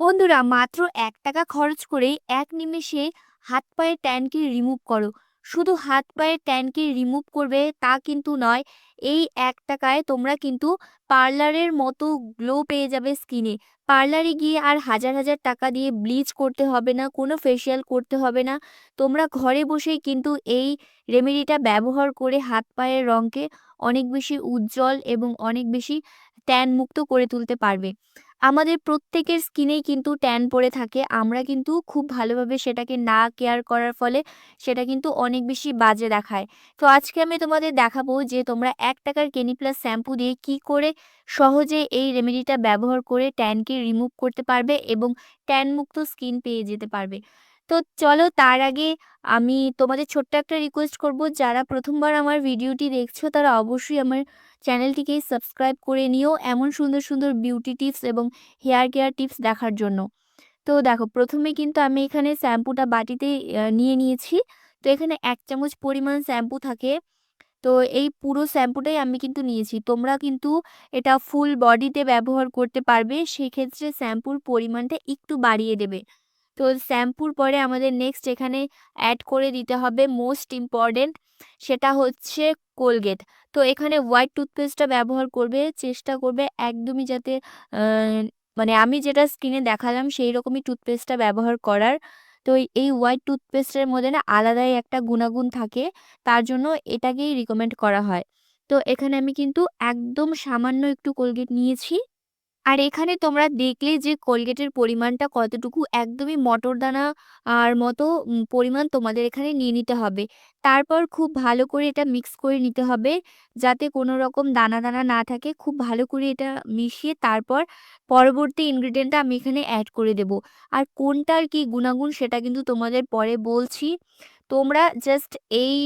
বন্ধুরা, মাত্র এক টাকা খরচ করেই এক নিমেষে হাত পায়ের ট্যানকে রিমুভ করো। শুধু হাত পায়ের ট্যানকে রিমুভ করবে তা কিন্তু নয়, এই এক টাকায় তোমরা কিন্তু পার্লারের মতো গ্লো পেয়ে যাবে স্কিনে। পার্লারে গিয়ে আর হাজার হাজার টাকা দিয়ে ব্লিচ করতে হবে না, কোনো ফেসিয়াল করতে হবে না। তোমরা ঘরে বসেই কিন্তু এই রেমেডিটা ব্যবহার করে হাত পায়ের রঙকে অনেক বেশি উজ্জ্বল এবং অনেক বেশি ট্যান মুক্ত করে তুলতে পারবে। আমাদের প্রত্যেকের স্কিনেই কিন্তু ট্যান পড়ে থাকে। আমরা কিন্তু খুব ভালোভাবে সেটাকে না কেয়ার করার ফলে সেটা কিন্তু অনেক বেশি বাজে দেখায়। তো আজকে আমি তোমাদের দেখাবো যে তোমরা এক টাকার কেনি প্লাস শ্যাম্পু দিয়ে কি করে সহজে এই রেমেডিটা ব্যবহার করে ট্যানকে রিমুভ করতে পারবে এবং ট্যান মুক্ত স্কিন পেয়ে যেতে পারবে। তো চলো তার আগে আমি তোমাদের ছোট্ট একটা রিকোয়েস্ট করব। যারা প্রথমবার আমার ভিডিওটি দেখছ, তারা অবশ্যই আমার চ্যানেলটিকে সাবস্ক্রাইব করে নিও এমন সুন্দর সুন্দর বিউটি টিপস এবং হেয়ার কেয়ার টিপস দেখার জন্য। তো দেখো, প্রথমে কিন্তু আমি এখানে শ্যাম্পুটা বাটিতে নিয়ে নিয়েছি। তো এখানে এক চামচ পরিমাণ শ্যাম্পু থাকে। তো এই পুরো শ্যাম্পুটাই আমি কিন্তু নিয়েছি। তোমরা কিন্তু এটা ফুল বডিতে ব্যবহার করতে পারবে। সেক্ষেত্রে শ্যাম্পুর পরিমাণটা একটু বাড়িয়ে দেবে। তো শ্যাম্পুর পরে আমাদের নেক্সট এখানে অ্যাড করে দিতে হবে মোস্ট ইম্পর্টেন্ট সেটা হচ্ছে কোলগেট তো এখানে হোয়াইট টুথপেস্টটা ব্যবহার করবে, চেষ্টা করবে একদমই যাতে মানে আমি যেটা স্কিনে দেখালাম সেই রকমই টুথপেস্টটা ব্যবহার করার। তো এই- হোয়াইট টুথপেস্টের মধ্যে না আলাদাই একটা গুণাগুণ থাকে, তার জন্য এটাকেই রিকমেন্ড করা হয়। তো এখানে আমি কিন্তু একদম সামান্য একটু কোলগেট নিয়েছি। আর এখানে তোমরা দেখলে যে কোলগেটের পরিমাণটা কতটুকু, একদমই মটরদানা আর মতো পরিমাণ তোমাদের এখানে নিয়ে নিতে হবে। তারপর খুব ভালো করে এটা মিক্স করে নিতে হবে যাতে কোনো রকম দানা দানা না থাকে। খুব ভালো করে এটা মিশিয়ে তারপর পরবর্তী ইনগ্রিডিয়েন্টটা আমি এখানে অ্যাড করে দেব। আর কোনটার কি গুণাগুণ সেটা কিন্তু তোমাদের পরে বলছি। তোমরা জাস্ট এই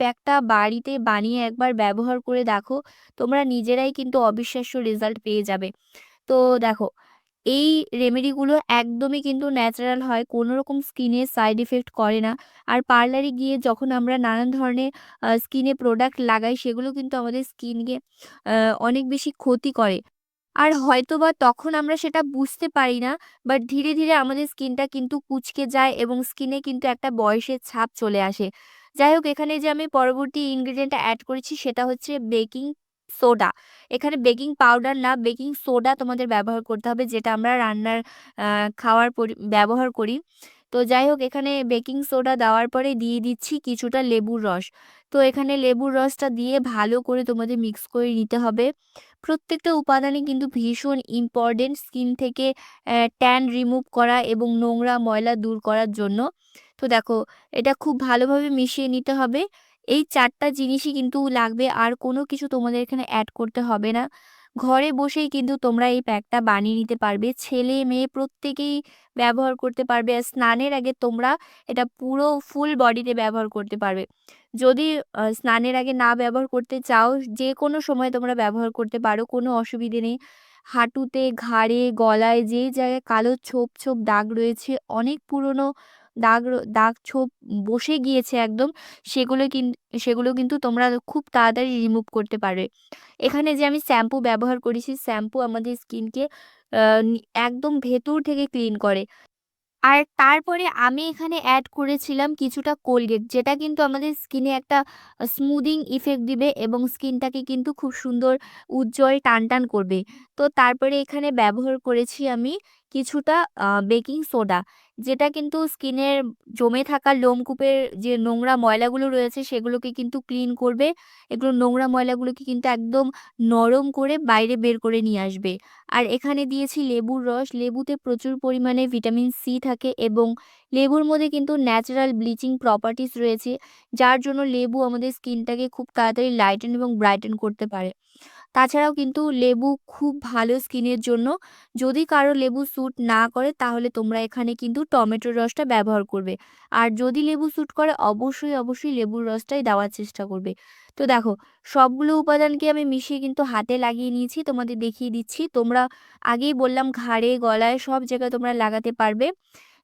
প্যাকটা বাড়িতে বানিয়ে একবার ব্যবহার করে দেখো, তোমরা নিজেরাই কিন্তু অবিশ্বাস্য রেজাল্ট পেয়ে যাবে। তো দেখো, এই রেমেডিগুলো একদমই কিন্তু ন্যাচারাল হয় কোনো রকম স্কিনে সাইড এফেক্ট করে না। আর পার্লারে গিয়ে যখন আমরা নানান ধরনের স্কিনে প্রোডাক্ট লাগাই, সেগুলো কিন্তু আমাদের স্কিনকে অনেক বেশি ক্ষতি করে। আর হয়তোবা তখন আমরা সেটা বুঝতে পারি না বাট ধীরে ধীরে আমাদের স্কিনটা কিন্তু কুঁচকে যায় এবং স্কিনে কিন্তু একটা বয়সের ছাপ চলে আসে। যাই হোক এখানে যে আমি পরবর্তী ইনগ্রিডিয়েন্টটা অ্যাড করেছি সেটা হচ্ছে বেকিং সোডা এখানে বেকিং পাউডার না বেকিং সোডা তোমাদের ব্যবহার করতে হবে, যেটা আমরা রান্নার খাওয়ার পরি, ব্যবহার করি। তো যাই হোক, এখানে বেকিং সোডা দেওয়ার পরে দিয়ে দিচ্ছি কিছুটা লেবুর রস। তো এখানে লেবুর রসটা দিয়ে ভালো করে তোমাদের মিক্স করে নিতে হবে। প্রত্যেকটা উপাদানই কিন্তু ভীষণ ইম্পর্টেন্ট স্কিন থেকে ট্যান রিমুভ করা এবং নোংরা ময়লা দূর করার জন্য। তো দেখো, এটা খুব ভালোভাবে মিশিয়ে নিতে হবে। এই চারটা জিনিসই কিন্তু লাগবে, আর কোনো কিছু তোমাদের এখানে অ্যাড করতে হবে না। ঘরে বসেই কিন্তু তোমরা এই প্যাকটা বানিয়ে নিতে পারবে। ছেলে মেয়ে প্রত্যেকেই ব্যবহার করতে পারবে আর স্নানের আগে তোমরা এটা পুরো ফুল বডিতে ব্যবহার করতে পারবে। যদি স্নানের আগে না ব্যবহার করতে চাও যে কোনো সময় তোমরা ব্যবহার করতে পারো, কোনো অসুবিধে নেই। হাঁটুতে, ঘাড়ে, গলায় যেই জায়গায় কালো ছোপ ছোপ দাগ রয়েছে, অনেক পুরনো দাগ দাগ ছোপ বসে গিয়েছে একদম, সেগুলো কিন্তু সেগুলো কিন্তু তোমরা খুব তাড়াতাড়ি রিমুভ করতে পারবে। এখানে যে আমি শ্যাম্পু ব্যবহার করেছি শ্যাম্পু আমাদের স্কিনকে একদম ভেতর থেকে ক্লিন করে। আর তারপরে আমি এখানে অ্যাড করেছিলাম কিছুটা কোলগেট যেটা কিন্তু আমাদের স্কিনে একটা স্মুদিং ইফেক্ট দিবে এবং স্কিনটাকে কিন্তু খুব সুন্দর উজ্জ্বল টান টান করবে। তো তারপরে এখানে ব্যবহার করেছি আমি কিছুটা বেকিং সোডা যেটা কিন্তু স্কিনের জমে থাকা লোমকূপের যে নোংরা ময়লাগুলো রয়েছে, সেগুলোকে কিন্তু ক্লিন করবে। এগুলো নোংরা ময়লাগুলোকে কিন্তু একদম নরম করে বাইরে বের করে নিয়ে আসবে। আর এখানে দিয়েছি লেবুর রস। লেবুতে প্রচুর পরিমাণে ভিটামিন সি থাকে এবং লেবুর মধ্যে কিন্তু ন্যাচারাল ব্লিচিং প্রপার্টিস রয়েছে, যার জন্য লেবু আমাদের স্কিনটাকে খুব তাড়াতাড়ি লাইটেন এবং ব্রাইটেন করতে পারে। তাছাড়াও কিন্তু লেবু খুব ভালো স্কিনের জন্য। যদি কারও লেবু স্যুট না করে, তাহলে তোমরা এখানে কিন্তু টমেটোর রসটা ব্যবহার করবে। আর যদি লেবু স্যুট করে, অবশ্যই অবশ্যই লেবুর রসটাই দেওয়ার চেষ্টা করবে। তো দেখো, সবগুলো উপাদানকে আমি মিশিয়ে কিন্তু হাতে লাগিয়ে নিয়েছি, তোমাদের দেখিয়ে দিচ্ছি। তোমরা আগেই বললাম, ঘাড়ে, গলায় সব জায়গায় তোমরা লাগাতে পারবে।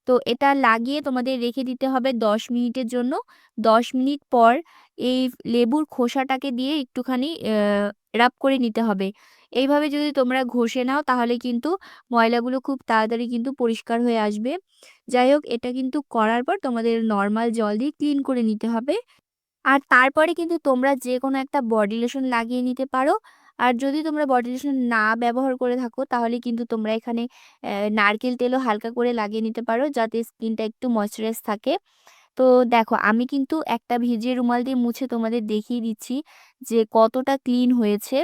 তো এটা লাগিয়ে তোমাদের রেখে দিতে হবে দশ মিনিটের জন্য। দশ মিনিট পর এই লেবুর খোসাটাকে দিয়ে একটুখানি রাব করে নিতে হবে। এইভাবে যদি তোমরা ঘষে নাও তাহলে কিন্তু ময়লাগুলো খুব তাড়াতাড়ি কিন্তু পরিষ্কার হয়ে আসবে। যাই হোক, এটা কিন্তু করার পর তোমাদের নর্মাল জল দিয়ে ক্লিন করে নিতে হবে। আর তারপরে কিন্তু তোমরা যে কোনো একটা বডি লোশন লাগিয়ে নিতে পারো। আর যদি তোমরা বডি লোশন না ব্যবহার করে থাকো, তাহলে কিন্তু তোমরা এখানে নারকেল তেলও হালকা করে লাগিয়ে নিতে পারো, যাতে স্কিনটা একটু ময়শ্চারাইজ থাকে। তো দেখো আমি কিন্তু একটা ভিজিয়ে রুমাল দিয়ে মুছে তোমাদের দেখিয়ে দিচ্ছি যে কতটা ক্লিন হয়েছে।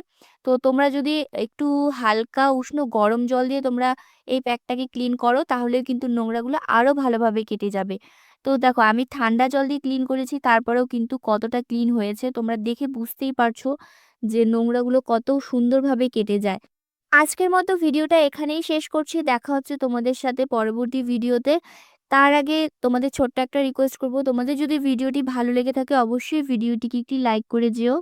তো তোমরা যদি একটু হালকা উষ্ণ গরম জল দিয়ে তোমরা এই প্যাকটাকে ক্লিন করো তাহলে কিন্তু নোংরাগুলো আরও ভালোভাবে কেটে যাবে। তো দেখো আমি ঠান্ডা জল দিয়ে ক্লিন করেছি তারপরেও কিন্তু কতটা ক্লিন হয়েছে তোমরা দেখে বুঝতেই পারছ যে নোংরাগুলো কত সুন্দরভাবে কেটে যায়। আজকের মতো ভিডিওটা এখানেই শেষ করছি দেখা হচ্ছে তোমাদের সাথে পরবর্তী ভিডিওতে। তার আগে তোমাদের ছোট্ট একটা রিকোয়েস্ট করব। তোমাদের যদি ভিডিওটি ভালো লেগে থাকে, অবশ্যই ভিডিওটিকে একটি লাইক করে যেও।